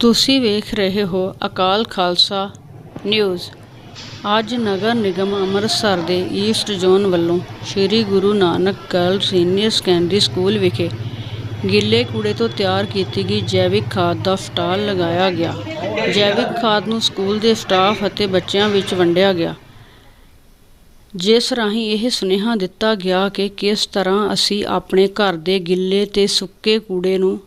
ਤੁਸੀਂ ਵੇਖ ਰਹੇ ਹੋ ਅਕਾਲ ਖਾਲਸਾ ਨਿਊਜ਼। ਅੱਜ ਨਗਰ ਨਿਗਮ ਅੰਮ੍ਰਿਤਸਰ ਦੇ ਈਸਟ ਜ਼ੋਨ ਵੱਲੋਂ Sri Guru Nanak girl senior secondary school ਵਿਖੇ ਗਿੱਲੇ ਕੂੜੇ ਤੋਂ ਤਿਆਰ ਕੀਤੀ ਗਈ ਜੈਵਿਕ ਖਾਦ ਦਾ ਸਟਾਲ ਲਗਾਇਆ ਗਿਆ। ਜੈਵਿਕ ਖਾਦ ਨੂੰ ਸਕੂਲ ਦੇ ਸਟਾਫ ਅਤੇ ਬੱਚਿਆਂ ਵਿੱਚ ਵੰਡਿਆ ਗਿਆ। ਜਿਸ ਰਾਹੀਂ ਇਹ ਸੁਨੇਹਾ ਦਿੱਤਾ ਗਿਆ ਕਿ ਕਿਸ ਤਰ੍ਹਾਂ ਅਸੀਂ ਆਪਣੇ ਘਰ ਦੇ ਗਿੱਲੇ ਤੇ ਸੁੱਕੇ ਕੂੜੇ ਨੂੰ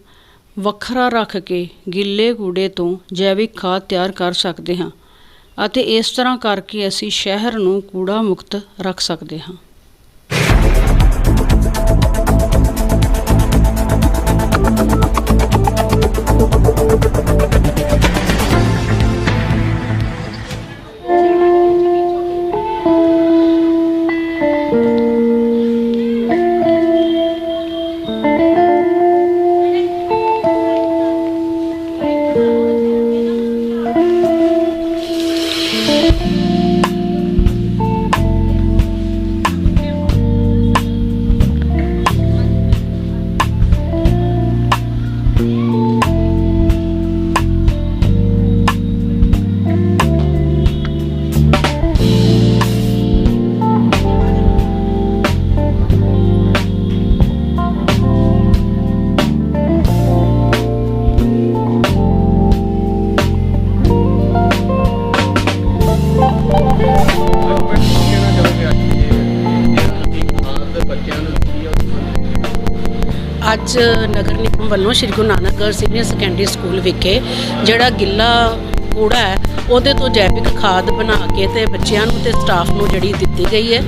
ਵੱਖਰਾ ਰੱਖ ਕੇ ਗਿੱਲੇ ਕੂੜੇ ਤੋਂ ਜੈਵਿਕ ਖਾਦ ਤਿਆਰ ਕਰ ਸਕਦੇ ਹਾਂ ਅਤੇ ਇਸ ਤਰ੍ਹਾਂ ਕਰਕੇ ਅਸੀਂ ਸ਼ਹਿਰ ਨੂੰ ਕੂੜਾ ਮੁਕਤ ਰੱਖ ਸਕਦੇ ਹਾਂ। ਕਹਿਣਾ ਅੱਜ ਨਗਰ ਨਿਗਮ ਵੱਲੋਂ Shri Guru Nanak senior secondary school ਵਿਖੇ ਜਿਹੜਾ ਗਿੱਲਾ ਕੂੜਾ ਹੈ, ਉਹਦੇ ਤੋਂ ਜੈਵਿਕ ਖਾਦ ਬਣਾ ਕੇ ਤੇ ਬੱਚਿਆਂ ਨੂੰ ਤੇ ਸਟਾਫ ਨੂੰ ਜਿਹੜੀ ਦਿੱਤੀ ਗਈ ਹੈ।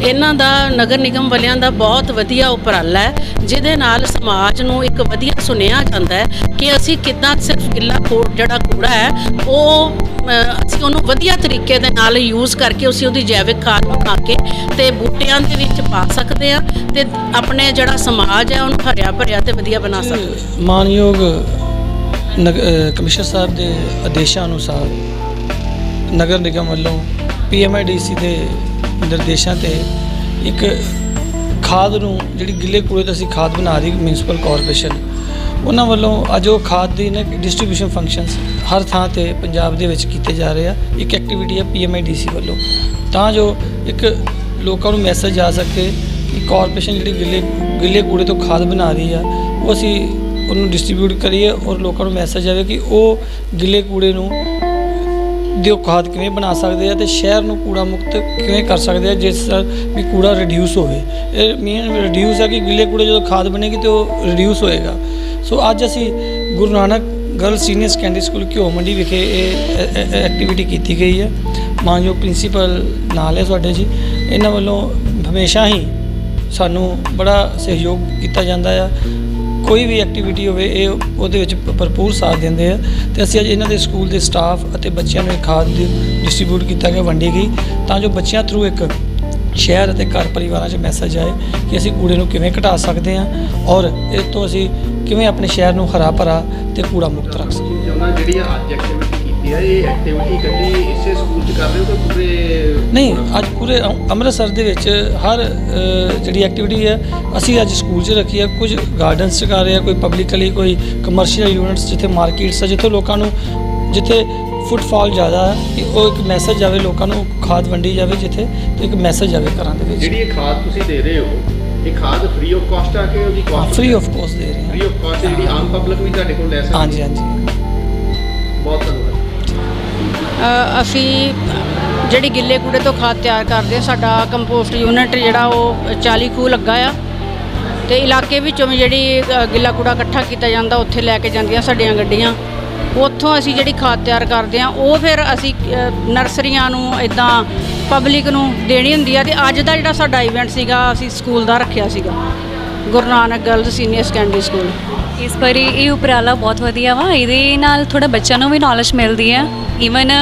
ਇਹਨਾਂ ਦਾ, ਨਗਰ ਨਿਗਮ ਵਾਲਿਆਂ ਦਾ ਬਹੁਤ ਵਧੀਆ ਉਪਰਾਲਾ ਹੈ, ਜਿਹਦੇ ਨਾਲ ਸਮਾਜ ਨੂੰ ਇੱਕ ਵਧੀਆ ਸੁਨੇਹਾ ਜਾਂਦਾ ਹੈ ਕਿ ਅਸੀਂ ਕਿੱਦਾਂ ਸਿਰਫ ਗਿੱਲਾ ਕੂੜ ਜਿਹੜਾ ਕੂੜਾ ਹੈ, ਉਹ ਅਸੀਂ ਉਹਨੂੰ ਵਧੀਆ ਤਰੀਕੇ ਦੇ ਨਾਲ ਯੂਜ਼ ਕਰਕੇ ਅਸੀਂ ਉਹਦੀ ਜੈਵਿਕ ਖਾਦ ਬਣਾ ਕੇ ਤੇ ਬੂਟਿਆਂ ਦੇ ਵਿੱਚ ਪਾ ਸਕਦੇ ਆ ਤੇ ਆਪਣੇ ਜਿਹੜਾ ਸਮਾਜ ਹੈ ਉਹਨੂੰ ਹਰਿਆ ਭਰਿਆ ਤੇ ਵਧੀਆ ਬਣਾ ਸਕਦੇ। ਮਾਨਯੋਗ ਕਮਿਸ਼ਨਰ ਸਾਹਿਬ ਦੇ ਆਦੇਸ਼ਾਂ ਅਨੁਸਾਰ ਨਗਰ ਨਿਗਮ ਵੱਲੋਂ ਪੀਐਮਆਈਡੀਸੀ ਦੇ ਨਿਰਦੇਸ਼ਾਂ ਤੇ ਇੱਕ ਖਾਦ ਨੂੰ, ਜਿਹੜੀ ਗਿੱਲੇ ਕੂੜੇ ਤੋਂ ਅਸੀਂ ਖਾਦ ਬਣਾ ਰਹੀ ਮਿਊਨਿਸਪਲ ਕਾਰਪੋਰੇਸ਼ਨ ਉਹਨਾਂ ਵੱਲੋਂ ਅੱਜ ਉਹ ਖਾਦ ਦੀ ਨਾ ਡਿਸਟ੍ਰੀਬਿਊਸ਼ਨ ਫੰਕਸ਼ਨਸ ਹਰ ਥਾਂ ਤੇ ਪੰਜਾਬ ਦੇ ਵਿੱਚ ਕੀਤੇ ਜਾ ਰਹੇ ਆ। ਇੱਕ ਐਕਟੀਵਿਟੀ ਹੈ ਪੀਐਮਆਈਡੀਸੀ ਵੱਲੋਂ। ਤਾਂ ਜੋ ਇੱਕ ਲੋਕਾਂ ਨੂੰ ਮੈਸੇਜ ਆ ਸਕੇ ਕਿ ਕਾਰਪੋਰੇਸ਼ਨ ਜਿਹੜੀ ਗਿੱਲੇ ਗਿੱਲੇ ਕੂੜੇ ਤੋਂ ਖਾਦ ਬਣਾ ਰਹੀ ਆ, ਉਹ ਅਸੀਂ ਉਹਨੂੰ ਡਿਸਟ੍ਰੀਬਿਊਟ ਕਰੀਏ ਔਰ ਲੋਕਾਂ ਨੂੰ ਮੈਸੇਜ ਆਵੇ ਕਿ ਉਹ ਗਿੱਲੇ ਕੂੜੇ ਨੂੰ ਦਿਓ ਖਾਦ ਕਿਵੇਂ ਬਣਾ ਸਕਦੇ ਆ ਤੇ ਸ਼ਹਿਰ ਨੂੰ ਕੂੜਾ ਮੁਕਤ ਕਿਵੇਂ ਕਰ ਸਕਦੇ ਆ ਜਿਸ ਨਾਲ ਵੀ ਕੂੜਾ ਰਿਡਿਊਸ ਹੋਵੇ। ਇਹ ਮੇਨ ਰਿਡਿਊਸ ਹੈ ਕਿ ਗਿੱਲੇ ਕੂੜੇ ਜਦੋਂ ਖਾਦ ਬਣੇਗੀ ਤੇ ਉਹ ਰਿਡਿਊਸ ਹੋਏਗਾ। ਸੋ ਅੱਜ ਅਸੀਂ Guru Nanak girl senior secondary school Ghee Mandi ਵਿਖੇ ਇਹ ਐਕਟੀਵਿਟੀ ਕੀਤੀ ਗਈ ਹੈ ਮਾਨਯੋਗ ਪ੍ਰਿੰਸੀਪਲ ਨਾਲ ਹੈ ਤੁਹਾਡੇ ਜੀ। ਇਹਨਾਂ ਵੱਲੋਂ ਹਮੇਸ਼ਾ ਹੀ ਸਾਨੂੰ ਬੜਾ ਸਹਿਯੋਗ ਕੀਤਾ ਜਾਂਦਾ ਆ। ਕੋਈ ਵੀ ਐਕਟੀਵਿਟੀ ਹੋਵੇ, ਇਹ ਉਹਦੇ ਵਿੱਚ ਭਰਪੂਰ ਸਾਥ ਦਿੰਦੇ ਆ। ਤੇ ਅਸੀਂ ਅੱਜ ਇਹਨਾਂ ਦੇ ਸਕੂਲ ਦੇ ਸਟਾਫ ਅਤੇ ਬੱਚਿਆਂ ਨੂੰ ਖਾਦ ਡਿਸਟ੍ਰੀਬਿਊਟ ਕੀਤਾ ਗਿਆ ਵੰਡੀ ਗਈ, ਤਾਂ ਜੋ ਬੱਚਿਆਂ ਥਰੂ ਇੱਕ ਸ਼ਹਿਰ ਅਤੇ ਘਰ ਪਰਿਵਾਰਾਂ 'ਚ ਮੈਸੇਜ ਆਏ ਕਿ ਅਸੀਂ ਕੂੜੇ ਨੂੰ ਕਿਵੇਂ ਘਟਾ ਸਕਦੇ ਹਾਂ ਔਰ ਇਸ ਤੋਂ ਅਸੀਂ ਕਿਵੇਂ ਆਪਣੇ ਸ਼ਹਿਰ ਨੂੰ ਹਰਾ ਭਰਾ ਤੇ ਕੂੜਾ ਮੁਕਤ ਰੱਖ ਸਕੀਏ ਜਿਹੜੀ ਅੱਜ ਐਕਟੀਵਿਟੀ ਕੀਤੀ ਆ ਇਹ ਐਕਟੀਵਿਟੀ ਇਕੱਲੀ ਇਸੇ ਸਕੂਲ 'ਚ ਕਰ ਰਹੇ ਹੋ ਕਿ ਪੂਰੇ ਨਹੀਂ ਅੱਜ ਪੂਰੇ ਅੰ- ਅੰਮ੍ਰਿਤਸਰ ਦੇ ਵਿੱਚ ਹਰ ਅ, ਜਿਹੜੀ ਐਕਟੀਵਿਟੀ ਹੈ ਅਸੀਂ ਅੱਜ ਸਕੂਲ 'ਚ ਰੱਖੀ ਹੈ। ਕੁਝ ਗਾਰਡਨਸ 'ਚ ਕਰ ਰਹੇ ਆ ਕੋਈ ਪਬਲਿਕਲੀ ਕੋਈ ਕਮਰਸ਼ੀਅਲ ਯੂਨਿਟਸ ਜਿੱਥੇ ਮਾਰਕੀਟਸ ਆ ਜਿੱਥੇ ਲੋਕਾਂ ਨੂੰ ਜਿੱਥੇ ਫੁੱਟਫਾਲ ਜ਼ਿਆਦਾ ਹੈ ਕਿ ਉਹ ਇੱਕ ਮੈਸੇਜ ਜਾਵੇ ਲੋਕਾਂ ਨੂੰ ਖਾਦ ਵੰਡੀ ਜਾਵੇ ਜਿੱਥੇ ਤੇ ਇੱਕ ਮੈਸੇਜ ਜਾਵੇ ਘਰਾਂ ਦੇ ਵਿੱਚ। ਜਿਹੜੀ ਇਹ ਖਾਦ ਤੁਸੀਂ ਦੇ ਰਹੇ ਹੋ ਇਹ ਖਾਦ ਫ੍ਰੀ ਆਫ ਕਾਸਟ ਆ ਕੇ ਉਹਦੀ ਕਾਸਟ ਫ੍ਰੀ ਆਫ ਕੋਸਟ ਦੇ ਰਹੇ ਫ੍ਰੀ ਆਫ ਕਾਸਟ ਜਿਹੜੀ ਆਮ ਪਬਲਿਕ ਵੀ ਤੁਹਾਡੇ ਕੋਲ ਲੈ ਸਕਦੀ ਹਾਂ? ਹਾਂਜੀ ਹਾਂਜੀ। ਬਹੁਤ ਧੰਨਵਾਦ। ਅਸੀਂ ਜਿਹੜੀ ਗਿੱਲੇ ਕੂੜੇ ਤੋਂ ਖਾਦ ਤਿਆਰ ਕਰਦੇ ਹਾਂ, ਸਾਡਾ ਕੰਪੋਸਟ ਯੂਨਿਟ ਜਿਹੜਾ ਉਹ 40 ਖੂਹ ਲੱਗਾ ਆ। ਤੇ ਇਲਾਕੇ ਵਿੱਚੋਂ ਵੀ ਜਿਹੜੀ ਗਿੱਲਾ ਕੂੜਾ ਇਕੱਠਾ ਕੀਤਾ ਜਾਂਦਾ, ਉੱਥੇ ਲੈ ਕੇ ਜਾਂਦੀਆਂ ਸਾਡੀਆਂ ਗੱਡੀਆਂ। ਉੱਥੋਂ ਅਸੀਂ ਜਿਹੜੀ ਖਾਦ ਤਿਆਰ ਕਰਦੇ ਹਾਂ, ਉਹ ਫਿਰ ਅਸੀਂ ਨਰਸਰੀਆਂ ਨੂੰ ਇਦਾਂ ਪਬਲਿਕ ਨੂੰ ਦੇਣੀ ਹੁੰਦੀ ਆ। ਤੇ ਅੱਜ ਦਾ ਜਿਹੜਾ ਸਾਡਾ ਇਵੈਂਟ ਸੀਗਾ, ਅਸੀਂ ਸਕੂਲ ਦਾ ਰੱਖਿਆ ਸੀਗਾ। Guru Nanak girls senior secondary school ਇਸ ਵਾਰੀ ਇਹ ਉਪਰਾਲਾ ਬਹੁਤ ਵਧੀਆ ਵਾ। ਇਹਦੇ ਨਾਲ ਥੋੜਾ ਬੱਚਿਆਂ ਨੂੰ ਵੀ ਨੌਲੇਜ ਮਿਲਦੀ ਹੈ। ਈਵਨ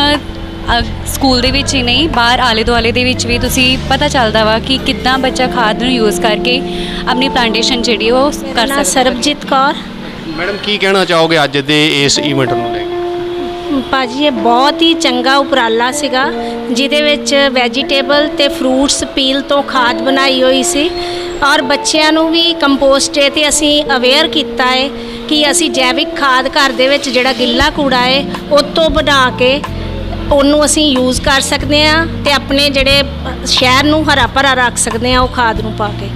ਸਕੂਲ ਦੇ ਵਿੱਚ ਹੀ ਨਹੀਂ ਬਾਹਰ ਆਲੇ ਦੁਆਲੇ ਦੇ ਵਿੱਚ ਵੀ ਤੁਸੀਂ ਪਤਾ ਚੱਲਦਾ ਵਾ ਕਿ ਕਿੱਦਾਂ ਬੱਚਾ ਖਾਦ ਨੂੰ ਯੂਜ਼ ਕਰਕੇ ਆਪਣੀ ਪਲਾਂਟੇਸ਼ਨ ਜਿਹੜੀ ਉਹ ਕਰ ਸਕਦਾ। ਸਰਬਜੀਤ ਕੌਰ। ਮੈਡਮ ਕੀ ਕਹਿਣਾ ਚਾਹੋਗੇ ਅੱਜ ਦੇ ਇਸ ਇਵੈਂਟ ਨੂੰ ਲੈ ਕੇ? ਭਾਜੀ ਇਹ ਬਹੁਤ ਹੀ ਚੰਗਾ ਉਪਰਾਲਾ ਸੀਗਾ ਜਿਹਦੇ ਵਿੱਚ ਵੈਜੀਟੇਬਲ ਤੇ ਫਰੂਟਸ ਪੀਲ ਤੋਂ ਖਾਦ ਬਣਾਈ ਹੋਈ ਸੀ। ਔਰ ਬੱਚਿਆਂ ਨੂੰ ਵੀ ਕੰਪੋਸਟ ਤੇ ਅਸੀਂ ਅਵੇਅਰ ਕੀਤਾ ਹੈ ਕਿ ਅਸੀਂ ਜੈਵਿਕ ਖਾਦ ਘਰ ਦੇ ਵਿੱਚ ਜਿਹੜਾ ਗਿੱਲਾ ਕੂੜਾ ਹੈ, ਉਹ ਤੋਂ ਬਣਾ ਕੇ ਉਹਨੂੰ ਅਸੀਂ ਯੂਜ਼ ਕਰ ਸਕਦੇ ਹਾਂ ਤੇ ਆਪਣੇ ਜਿਹੜੇ ਸ਼ਹਿਰ ਨੂੰ ਹਰਾ ਭਰਾ ਰੱਖ ਸਕਦੇ ਹਾਂ ਉਹ ਖਾਦ ਨੂੰ ਪਾ ਕੇ।